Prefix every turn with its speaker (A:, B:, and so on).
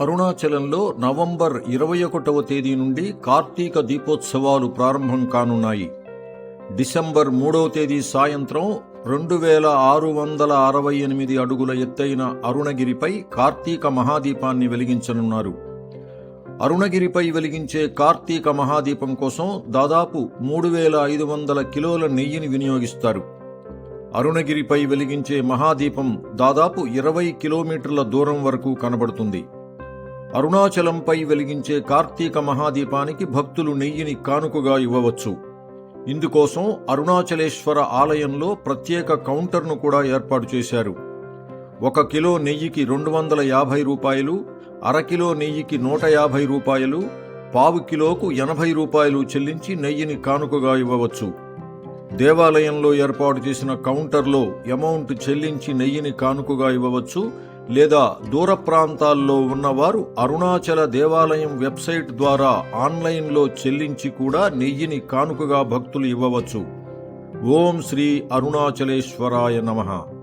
A: అరుణాచలంలో నవంబర్ ఇరవై ఒకటవ తేదీ నుండి కార్తీక దీపోత్సవాలు ప్రారంభం కానున్నాయి. డిసెంబర్ మూడవ తేదీ సాయంత్రం రెండు వేల ఆరు వందల అరవై ఎనిమిది అడుగుల ఎత్తైన అరుణగిరిపై కార్తీక మహాదీపాన్ని వెలిగించనున్నారు. అరుణగిరిపై వెలిగించే కార్తీక మహాదీపం కోసం దాదాపు మూడు వేల ఐదు వందల కిలోల నెయ్యిని వినియోగిస్తారు. అరుణగిరిపై వెలిగించే మహాదీపం దాదాపు ఇరవై కిలోమీటర్ల దూరం వరకు కనబడుతుంది. అరుణాచలంపై వెలిగించే కార్తీక మహాదీపానికి భక్తులు నెయ్యిని కానుకగా ఇవ్వవచ్చు. ఇందుకోసం అరుణాచలేశ్వర ఆలయంలో ప్రత్యేక కౌంటర్ను కూడా ఏర్పాటు చేశారు. ఒక కిలో నెయ్యికి రెండు వందల యాభై రూపాయలు అరకిలో నెయ్యికి నూట యాభై రూపాయలు పావు కిలోకు ఎనభై రూపాయలు చెల్లించి నెయ్యిని కానుకగా ఇవ్వవచ్చు. దేవాలయంలో ఏర్పాటు చేసిన కౌంటర్లో అమౌంట్ చెల్లించి నెయ్యిని కానుకగా ఇవ్వవచ్చు లేదా దూర ప్రాంతాల్లో ఉన్నవారు అరుణాచల దేవాలయం వెబ్సైట్ ద్వారా ఆన్లైన్లో చెల్లించి కూడా నెయ్యిని కానుకగా భక్తులు ఇవ్వవచ్చు. ఓం శ్రీ అరుణాచలేశ్వరాయ నమః.